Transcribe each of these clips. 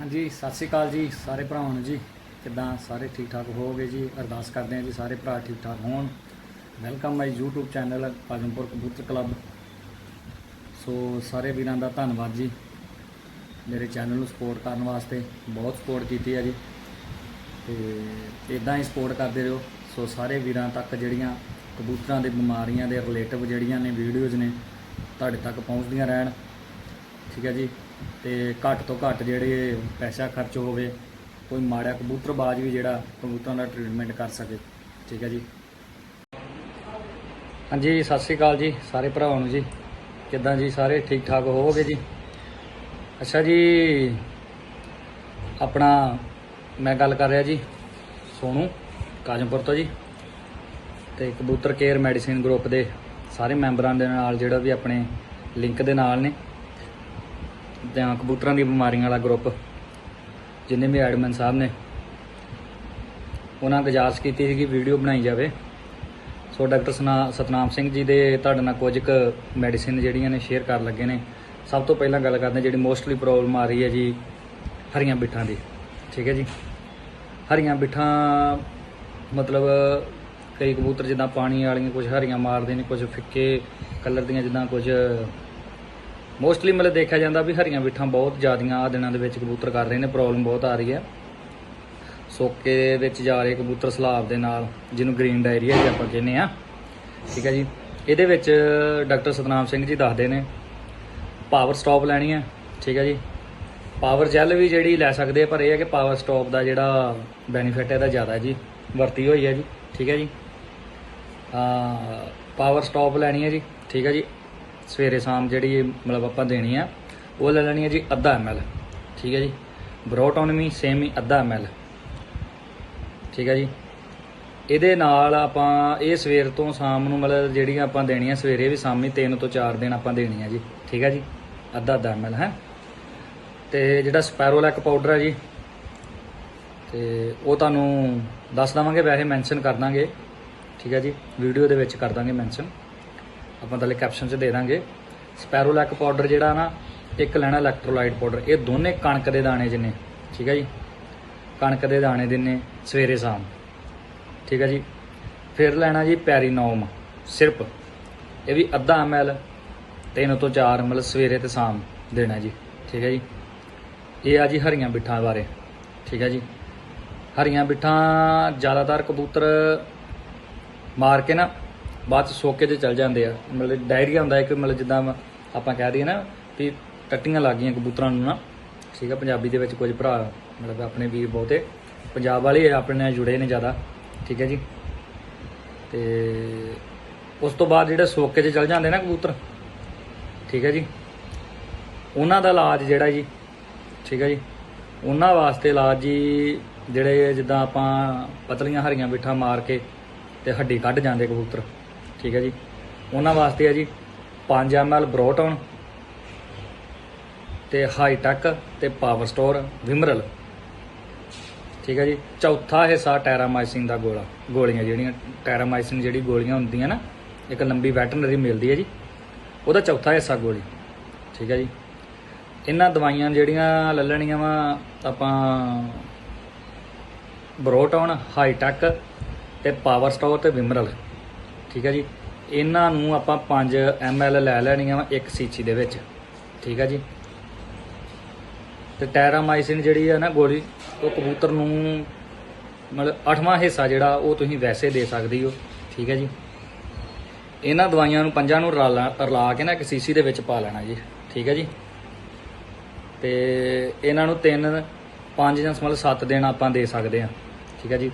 ਹਾਂਜੀ, ਸਤਿ ਸ਼੍ਰੀ ਅਕਾਲ ਜੀ ਸਾਰੇ ਭਰਾਵਾਂ ਨੂੰ ਜੀ। ਕਿੱਦਾਂ ਸਾਰੇ ਠੀਕ ਠਾਕ ਹੋਵੋਗੇ ਜੀ? ਅਰਦਾਸ ਕਰਦੇ ਹਾਂ ਜੀ ਸਾਰੇ ਭਰਾ ਠੀਕ ਠਾਕ ਹੋਣ। Welcome my YouTube channel Pajampur ਕਬੂਤਰ ਕਲੱਬ ਸੋ ਸਾਰੇ ਵੀਰਾਂ ਦਾ ਧੰਨਵਾਦ ਜੀ। ਮੇਰੇ ਚੈਨਲ ਨੂੰ ਸਪੋਰਟ ਕਰਨ ਵਾਸਤੇ ਬਹੁਤ ਸਪੋਰਟ ਕੀਤੀ ਹੈ ਜੀ। ਤੇ ਇਦਾਂ ਹੀ ਸਪੋਰਟ ਕਰਦੇ ਰਹੋ। ਸੋ ਸਾਰੇ ਵੀਰਾਂ ਤੱਕ ਜਿਹੜੀਆਂ ਕਬੂਤਰਾਂ ਦੇ ਬਿਮਾਰੀਆਂ ਦੇ ਰਿਲੇਟਿਵ ਜਿਹੜੀਆਂ ਨੇ ਵੀਡੀਓਜ਼ ਨੇ, ਤੁਹਾਡੇ ਤੱਕ ਪਹੁੰਚਦੀਆਂ ਰਹਿਣ। ਠੀਕ ਹੈ ਜੀ? ਤੇ ਘੱਟ ਤੋਂ ਘੱਟ ਜਿਹੜੇ ਪੈਸਾ ਖਰਚ ਹੋਵੇ, ਕੋਈ ਮਾੜਾ ਕਬੂਤਰਬਾਜ਼ ਵੀ ਜਿਹੜਾ ਕਬੂਤਰਾਂ ਦਾ ਟ੍ਰੀਟਮੈਂਟ ਕਰ ਸਕੇ। ਠੀਕ ਹੈ ਜੀ। ਹਾਂਜੀ, ਸਤਿ ਸ਼੍ਰੀ ਅਕਾਲ ਜੀ, ਸਾਰੇ ਭਰਾਵਾਂ ਨੂੰ ਜੀ। ਕਿੱਦਾਂ ਜੀ ਸਾਰੇ? ਠੀਕ ਠਾਕ ਹੋਵੋਗੇ ਜੀ? ਅੱਛਾ ਜੀ, ਆਪਣਾ ਮੈਂ ਗੱਲ ਕਰ ਰਿਹਾ ਜੀ, ਸੋਨੂ, ਕਾਜਮਪੁਰ ਤੋਂ ਜੀ। ਤੇ ਕਬੂਤਰ ਕੇਅਰ ਮੈਡੀਸਿਨ ਗਰੁੱਪ ਦੇ ਸਾਰੇ ਮੈਂਬਰਾਂ ਦੇ ਨਾਲ ਜਿਹੜਾ ਵੀ ਆਪਣੇ ਲਿੰਕ ਦੇ ਨਾਲ ਨੇ। ਜਾਂ ਕਬੂਤਰਾਂ ਦੀ ਬਿਮਾਰੀਆਂ ਵਾਲਾ ਗਰੁੱਪ, ਜਿੰਨੇ ਵੀ ਐਡਮਨ ਸਾਹਿਬ ਨੇ, ਉਹਨਾਂ ਗੁਜ਼ਾਰਸ ਕੀਤੀ ਸੀ ਕਿ ਵੀਡੀਓ ਬਣਾਈ ਜਾਵੇ। ਸੋ ਡਾਕਟਰ ਸਨਾ- ਸਤਨਾਮ ਸਿੰਘ ਜੀ ਦੇ ਤੁਹਾਡੇ ਨਾਲ ਕੁਝ ਕੁ ਮੈਡੀਸਿਨ ਜਿਹੜੀਆਂ ਨੇ ਸ਼ੇਅਰ ਕਰਨ ਲੱਗੇ ਨੇ। ਸਭ ਤੋਂ ਪਹਿਲਾਂ ਗੱਲ ਕਰਦੇ ਜਿਹੜੀ ਮੋਸਟਲੀ ਪ੍ਰੋਬਲਮ ਆ ਰਹੀ ਹੈ ਜੀ, ਹਰੀਆਂ ਬਿੱਠਾਂ ਦੀ। ਠੀਕ ਹੈ ਜੀ? ਹਰੀਆਂ ਬਿੱਠਾਂ, ਮਤਲਬ ਕਈ ਕਬੂਤਰ ਜਿੱਦਾਂ ਪਾਣੀ ਵਾਲੀਆਂ ਕੁਝ ਹਰੀਆਂ ਮਾਰਦੇ ਨੇ, ਕੁਝ ਫਿੱਕੇ ਕਲਰ ਦੀਆਂ ਜਿੱਦਾਂ ਕੁਝ ਮੋਸਟਲੀ ਮਤਲਬ ਦੇਖਿਆ ਜਾਂਦਾ ਵੀ ਹਰੀਆਂ ਬਿੱਠਾਂ ਬਹੁਤ ਜ਼ਿਆਦੀਆਂ ਆ ਦਿਨਾਂ ਦੇ ਵਿੱਚ ਕਬੂਤਰ ਕਰ ਰਹੇ ਨੇ ਪ੍ਰੋਬਲਮ ਬਹੁਤ ਆ ਰਹੀ ਹੈ। ਸੋਕੇ ਦੇ ਵਿੱਚ ਜਾ ਰਹੇ ਕਬੂਤਰ ਸਲਾਬ ਦੇ ਨਾਲ, ਜਿਹਨੂੰ ਗ੍ਰੀਨ ਡਾਇਰੀਆ ਜੀ ਆਪਾਂ ਕਹਿੰਦੇ ਆ ਠੀਕ ਹੈ ਜੀ। ਇਹਦੇ ਵਿੱਚ ਡਾਕਟਰ ਸਤਨਾਮ ਸਿੰਘ ਜੀ ਦੱਸਦੇ ਨੇ ਪਾਵਰ ਸਟਾਪ ਲੈਣੀ ਹੈ। ਠੀਕ ਹੈ ਜੀ। ਪਾਵਰ ਜੈਲ ਵੀ ਜਿਹੜੀ ਲੈ ਸਕਦੇ ਆ, ਪਰ ਇਹ ਹੈ ਕਿ ਪਾਵਰ ਸਟਾਪ ਦਾ ਜਿਹੜਾ ਬੈਨੀਫਿਟ ਇਹਦਾ ਜ਼ਿਆਦਾ ਜੀ। ਵਰਤੀ ਹੋਈ ਹੈ ਜੀ। ਠੀਕ ਹੈ ਜੀ। ਪਾਵਰ ਸਟਾਪ ਲੈਣੀ ਹੈ ਜੀ। ਠੀਕ ਹੈ ਜੀ। ਸਵੇਰੇ ਸ਼ਾਮ ਜਿਹੜੀ ਮਤਲਬ ਆਪਾਂ ਦੇਣੀ ਆ, ਉਹ ਲੈ ਲੈਣੀ ਹੈ ਜੀ ਅੱਧਾ ml ਠੀਕ ਹੈ ਜੀ? ਬਰੋਟੋਨਮੀ ਸੇਮ ਹੀ ਅੱਧਾ ml ਠੀਕ ਹੈ ਜੀ? ਇਹਦੇ ਨਾਲ ਆਪਾਂ ਇਹ ਸਵੇਰ ਤੋਂ ਸ਼ਾਮ ਨੂੰ ਮਤਲਬ ਜਿਹੜੀਆਂ ਆਪਾਂ ਦੇਣੀਆਂ ਸਵੇਰੇ ਵੀ ਸ਼ਾਮੀ 3 ਤੋਂ 4 ਦਿਨ ਆਪਾਂ ਦੇਣੀਆਂ ਜੀ। ਠੀਕ ਹੈ ਜੀ? ਅੱਧਾ ਅੱਧਾ ml ਹੈ? ਤੇ ਜਿਹੜਾ ਸਪੈਰੋਲੈਕ ਪਾਊਡਰ ਹੈ ਜੀ, ਤੇ ਉਹ ਤੁਹਾਨੂੰ ਦੱਸ ਦਵਾਂਗੇ, ਵੈਸੇ ਮੈਂਸ਼ਨ ਕਰ ਦਾਂਗੇ। ਠੀਕ ਹੈ ਜੀ? ਵੀਡੀਓ ਦੇ ਵਿੱਚ ਕਰ ਦਾਂਗੇ ਮੈਂਸ਼ਨ ਆਪਾਂ ਥੱਲੇ ਕੈਪਸ਼ਨ 'ਚ ਦੇ ਦਾਂਗੇ। ਸਪੈਰੋਲੈਕ ਪਾਊਡਰ ਜਿਹੜਾ ਨਾ, ਇੱਕ ਲੈਣਾ ਇਲੈਕਟ੍ਰੋਲਾਈਟ ਪਾਊਡਰ ਇਹ ਦੋਨੇ ਕਣਕ ਦੇ ਦਾਣੇ ਜਿੰਨੇ, ਠੀਕ ਹੈ ਜੀ? ਕਣਕ ਦੇ ਦਾਣੇ ਦਿੰਨੇ ਸਵੇਰੇ ਸ਼ਾਮ। ਠੀਕ ਹੈ ਜੀ? ਫਿਰ ਲੈਣਾ ਜੀ ਪੈਰੀਨੋਮ, ਸਿਰਪ। ਇਹ ਵੀ ਅੱਧਾ ml, ਤਿੰਨ ਤੋਂ 4 ml ਸਵੇਰੇ ਤੇ ਸ਼ਾਮ ਦੇਣਾ ਜੀ। ਠੀਕ ਹੈ ਜੀ? ਇਹ ਆ ਜੀ ਹਰੀਆਂ ਬਿੱਠਾਂ ਬਾਰੇ। ਠੀਕ ਹੈ ਜੀ? ਹਰੀਆਂ ਬਿੱਠਾਂ ਜ਼ਿਆਦਾਤਰ ਕਬੂਤਰ ਮਾਰ ਕੇ ਨਾ ਬਾਅਦ ਚ ਸੋਕੇ ਤੇ ਚਲ ਜਾਂਦੇ ਆ। ਮਤਲਬ ਡਾਇਰੀਆ ਹੁੰਦਾ ਇੱਕ, ਮਤਲਬ ਜਿੱਦਾਂ ਆਪਾਂ ਕਹਿ ਦਈਏ ਨਾ ਵੀ ਟੱਟੀਆਂ ਲੱਗ ਗਈਆਂ ਕਬੂਤਰਾਂ ਨੂੰ ਨਾ। ਠੀਕ ਆ, ਪੰਜਾਬੀ ਦੇ ਵਿੱਚ ਕੁਝ ਭਰਾ, ਮਤਲਬ ਆਪਣੇ ਵੀਰ ਬਹੁਤੇ। ਪੰਜਾਬ ਵਾਲੇ ਆਪਣੇ ਨਾਲ ਜੁੜੇ ਨੇ ਜ਼ਿਆਦਾ। ਠੀਕ ਹੈ ਜੀ। ਤੇ ਉਸ ਤੋਂ ਬਾਅਦ ਜਿਹੜੇ ਸੋਕੇ 'ਚ ਚਲ ਜਾਂਦੇ ਨਾ ਕਬੂਤਰ। ਠੀਕ ਹੈ ਜੀ। ਉਹਨਾਂ ਦਾ ਇਲਾਜ ਜਿਹੜਾ ਜੀ, ਠੀਕ ਹੈ ਜੀ। ਉਹਨਾਂ ਵਾਸਤੇ ਇਲਾਜ ਜੀ, ਜਿਹੜੇ ਜਿੱਦਾਂ ਆਪਾਂ ਪਤਲੀਆਂ ਹਰੀਆਂ ਬਿੱਠਾਂ ਮਾਰ ਕੇ ਤੇ ਹੱਡੀ ਕੱਢ ਜਾਂਦੇ ਕਬੂਤਰ। ਠੀਕ ਹੈ ਜੀ। ਉਹਨਾਂ ਵਾਸਤੇ ਹੈ ਜੀ 5 ml ਬਰੋਟਨ ਤੇ ਹਾਈਟੈਕ ਤੇ ਪਾਵਰ ਸਟੋਰ ਵਿਮਰਲ। ਠੀਕ ਹੈ ਜੀ। ਚੌਥਾ ਹਿੱਸਾ ਟੈਰਾਮਾਈਸਿਨ ਦਾ ਗੋਲਾ, ਗੋਲੀਆਂ ਜਿਹੜੀਆਂ ਟੈਰਾਮਾਈਸਿਨ ਜਿਹੜੀ ਗੋਲੀਆਂ ਹੁੰਦੀਆਂ ਨਾ, ਇੱਕ ਲੰਬੀ ਵੈਟਰਨਰੀ ਮਿਲਦੀ ਹੈ ਜੀ। ਉਹਦਾ ਚੌਥਾ ਹਿੱਸਾ ਗੋਲੀ। ਠੀਕ ਹੈ ਜੀ। ਇਹਨਾਂ ਦਵਾਈਆਂ ਜਿਹੜੀਆਂ ਲੈ ਲੈਣੀਆਂ ਵਾ ਆਪਾਂ ਬਰੋਟਨ, ਹਾਈਟੈਕ ਤੇ ਪਾਵਰ ਸਟੋਰ ਤੇ ਵਿਮਰਲ। ਠੀਕ ਹੈ ਜੀ। ਇਹਨਾਂ ਨੂੰ ਆਪਾਂ 5 ml ਲੈ ਲੈਣੀਆਂ ਵਾ ਇੱਕ ਸੀਚੀ ਦੇ ਵਿੱਚ। ਠੀਕ ਹੈ ਜੀ। ਤੇ ਟੈਰਾਮਾਈਸਿਨ ਜਿਹੜੀ ਆ ਨਾ ਗੋਲੀ, ਉਹ ਕਬੂਤਰ ਨੂੰ ਮਤਲਬ ਅੱਠਵਾਂ ਹਿੱਸਾ ਜਿਹੜਾ, ਉਹ ਤੁਸੀਂ ਵੈਸੇ ਦੇ ਸਕਦੇ ਹੋ। ਠੀਕ ਹੈ ਜੀ। ਇਹਨਾਂ ਦਵਾਈਆਂ ਨੂੰ ਪੰਜਾਂ ਨੂੰ ਰਲਾ ਰਲਾ ਕੇ ਨਾ ਇੱਕ ਸੀਸੀ ਦੇ ਵਿੱਚ ਪਾ ਲੈਣਾ ਜੀ। ਠੀਕ ਹੈ ਜੀ। ਤੇ ਇਹਨਾਂ ਨੂੰ 3 5 ਜਾਂ ਮਤਲਬ 7 ਦਿਨ ਆਪਾਂ ਦੇ ਸਕਦੇ ਹਾਂ। ਠੀਕ ਹੈ ਜੀ।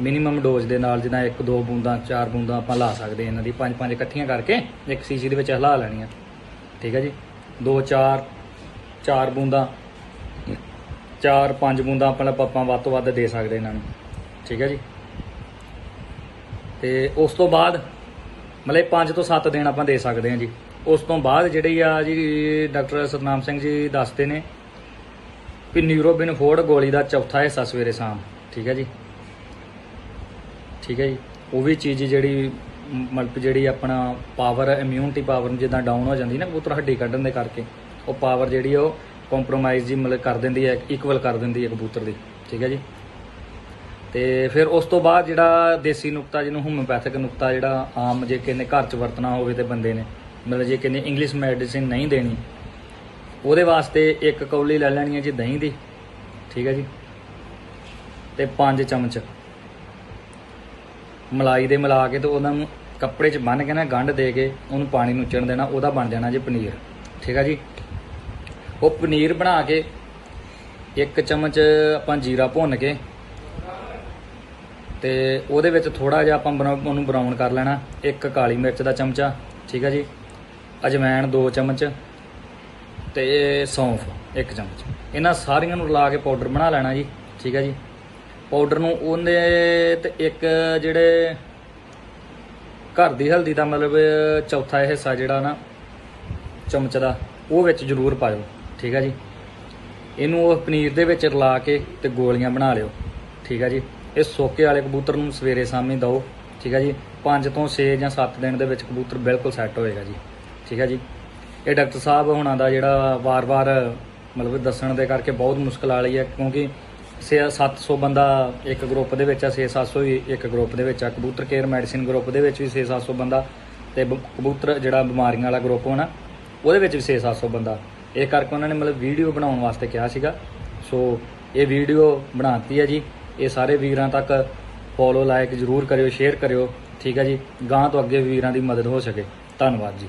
ਮਿਨੀਮਮ ਡੋਜ਼ ਦੇ ਨਾਲ ਜਿੱਦਾਂ 1 2 ਬੂੰਦਾਂ, ਚਾਰ ਬੂੰਦਾਂ ਆਪਾਂ ਲਾ ਸਕਦੇ ਇਹਨਾਂ ਦੀ 5 5 ਇਕੱਠੀਆਂ ਕਰਕੇ ਇੱਕ ਸੀਸੀ ਦੇ ਵਿੱਚ ਹਿਲਾ ਲੈਣੀਆਂ। ਠੀਕ ਹੈ ਜੀ? 2 4 4 ਬੂੰਦਾਂ 4 5 ਬੂੰਦਾਂ ਆਪਾਂ ਆਪਾਂ ਵੱਧ ਤੋਂ ਵੱਧ ਦੇ ਸਕਦੇ ਇਹਨਾਂ ਨੂੰ। ਠੀਕ ਹੈ ਜੀ? ਤੇ ਉਸ ਤੋਂ ਬਾਅਦ, ਮਤਲਬ 5 ਤੋਂ 7 ਦਿਨ ਆਪਾਂ ਦੇ ਸਕਦੇ ਹਾਂ ਜੀ। ਉਸ ਤੋਂ ਬਾਅਦ ਜਿਹੜੀ ਆ ਜੀ, ਡਾਕਟਰ ਸਤਨਾਮ ਸਿੰਘ ਜੀ ਦੱਸਦੇ ਨੇ ਕਿ ਨਿਊਰੋਬਿਨਫੋਰਡ ਗੋਲੀ ਦਾ ਚੌਥਾ ਹਿੱਸਾ ਸਵੇਰੇ ਸ਼ਾਮ। ਠੀਕ ਹੈ ਜੀ? ਠੀਕ ਹੈ ਜੀ। ਉਹ ਵੀ ਚੀਜ਼ ਜਿਹੜੀ ਮਤਲਬ ਜਿਹੜੀ ਆਪਣਾ ਪਾਵਰ ਇਮਿਊਨਿਟੀ ਪਾਵਰ ਜਿੱਦਾਂ ਡਾਊਨ ਹੋ ਜਾਂਦੀ ਨਾ ਕਬੂਤਰ ਹੱਡੀ ਕੱਢਣ ਦੇ ਕਰਕੇ। ਉਹ ਪਾਵਰ ਜਿਹੜੀ ਉਹ ਕੰਪਰੋਮਾਈਜ਼ ਜੀ ਮਤਲਬ ਕਰ ਦਿੰਦੀ ਹੈ ਇਕੁਅਲ ਕਰ ਦਿੰਦੀ ਹੈ ਕਬੂਤਰ ਦੀ। ਠੀਕ ਹੈ ਜੀ। ਤੇ ਫਿਰ ਉਸ ਤੋਂ ਬਾਅਦ ਜਿਹੜਾ ਦੇਸੀ ਨੁਕਤਾ, ਜਿਹਨੂੰ ਹੋਮਿਓਪੈਥਿਕ ਨੁਕਤਾ ਜਿਹੜਾ ਆਮ ਜੇ ਕਿਸੇ ਨੇ ਘਰ 'ਚ ਵਰਤਣਾ ਹੋਵੇ ਤੇ ਬੰਦੇ ਨੇ, ਮਤਲਬ ਜੇ ਕਿਸੇ ਨੇ ਇੰਗਲਿਸ਼ ਮੈਡੀਸਿਨ ਨਹੀਂ ਦੇਣੀ, ਉਹਦੇ ਵਾਸਤੇ ਇੱਕ ਕੌਲੀ ਲੈ ਲੈਣੀ ਹੈ ਜੀ ਦਹੀਂ ਦੀ। ਠੀਕ ਹੈ ਜੀ। ਤੇ ਪੰਜ ਚਮਚ। ਮਲਾਈ ਦੇ ਮਿਲਾ ਕੇ ਤੇ ਉਹਨਾਂ ਨੂੰ ਕੱਪੜੇ 'ਚ ਬੰਨ੍ਹ ਕੇ ਨਾ ਗੰਢ ਦੇ ਕੇ ਉਹਨੂੰ ਪਾਣੀ ਨੂੰ ਉੱਚਣ ਦੇਣਾ, ਉਹਦਾ ਬਣ ਜਾਣਾ ਜੀ ਪਨੀਰ। ਠੀਕ ਹੈ ਜੀ? ਉਹ ਪਨੀਰ ਬਣਾ ਕੇ ਇੱਕ ਚਮਚ ਆਪਾਂ ਜੀਰਾ ਭੁੰਨ ਕੇ ਤੇ ਉਹਦੇ ਵਿੱਚ ਥੋੜਾ ਜਿਹਾ ਆਪਾਂ ਬਰਾ- ਉਹਨੂੰ ਬਰਾਊਨ ਕਰ ਲੈਣਾ, ਇੱਕ ਕਾਲੀ ਮਿਰਚ ਦਾ ਚਮਚਾ, ਠੀਕ ਹੈ ਜੀ? ਅਜਵਾਇਣ 2 ਚਮਚ ਤੇ ਸੌਂਫ ਇੱਕ ਚਮਚ। ਇਹਨਾਂ ਸਾਰੀਆਂ ਨੂੰ ਰਲਾ ਕੇ ਪਾਊਡਰ ਬਣਾ ਲੈਣਾ ਜੀ, ਠੀਕ ਹੈ ਜੀ? ਪਾਊਡਰ ਨੂੰ ਉਹਨੇ ਤੇ ਇੱਕ ਜਿਹੜੇ ਘਰ ਦੀ ਹਲਦੀ ਦਾ ਮਤਲਬ ਚੌਥਾ ਹਿੱਸਾ ਜਿਹੜਾ ਨਾ, ਚਮਚ ਦਾ, ਉਹ ਵਿੱਚ ਜ਼ਰੂਰ ਪਾਇਓ, ਠੀਕ ਹੈ ਜੀ। ਇਹਨੂੰ ਉਹ ਪਨੀਰ ਦੇ ਵਿੱਚ ਰਲਾ ਕੇ ਤੇ ਗੋਲੀਆਂ ਬਣਾ ਲਿਓ, ਠੀਕ ਹੈ ਜੀ। ਇਹ ਸੋਕੇ ਵਾਲੇ ਕਬੂਤਰ ਨੂੰ ਸਵੇਰੇ ਸ਼ਾਮੀ ਦਿਓ, ਠੀਕ ਹੈ ਜੀ। 5 ਤੋਂ 6 ਜਾਂ 7 ਦਿਨ ਦੇ ਵਿੱਚ ਕਬੂਤਰ ਬਿਲਕੁਲ ਸੈੱਟ ਹੋਏਗਾ ਜੀ, ਠੀਕ ਹੈ ਜੀ। ਇਹ ਡਾਕਟਰ ਸਾਹਿਬ ਹੁਣਾਂ ਦਾ ਜਿਹੜਾ ਵਾਰ-ਵਾਰ ਮਤਲਬ ਦੱਸਣ ਦੇ ਕਰਕੇ ਬਹੁਤ ਮੁਸ਼ਕਲ ਆ ਰਹੀ ਹੈ, ਕਿਉਂਕਿ 700 ਬੰਦਾ ਇੱਕ ਗਰੁੱਪ ਦੇ ਵਿੱਚ ਆ 6-700 ਹੀ ਇੱਕ ਗਰੁੱਪ ਦੇ ਵਿੱਚ ਆ। ਕਬੂਤਰ ਕੇਅਰ ਮੈਡੀਸਿਨ ਗਰੁੱਪ ਦੇ ਵਿੱਚ ਵੀ 6-700 ਬੰਦਾ ਤੇ ਬ- ਕਬੂਤਰ ਜਿਹੜਾ ਬਿਮਾਰੀਆਂ ਵਾਲਾ ਗਰੁੱਪ ਹੋਣਾ, ਉਹਦੇ ਵਿੱਚ ਵੀ 6-700 ਬੰਦਾ। ਇਹ ਕਰਕੇ ਉਹਨਾਂ ਨੇ ਮਤਲਬ ਵੀਡੀਓ ਬਣਾਉਣ ਵਾਸਤੇ ਕਿਹਾ ਸੀਗਾ। ਸੋ ਇਹ ਵੀਡੀਓ ਬਣਾਤੀ ਹੈ ਜੀ। ਇਹ ਸਾਰੇ ਵੀਰਾਂ ਤੱਕ ਫੋਲੋ ਲਾਇਕ ਜਰੂਰ ਕਰਿਓ ਸ਼ੇਅਰ ਕਰਿਓ। ਠੀਕ ਹੈ ਜੀ। ਗਾਂ ਤੋਂ ਅੱਗੇ ਵੀਰਾਂ ਦੀ ਮਦਦ ਹੋ ਸਕੇ। ਧੰਨਵਾਦ ਜੀ।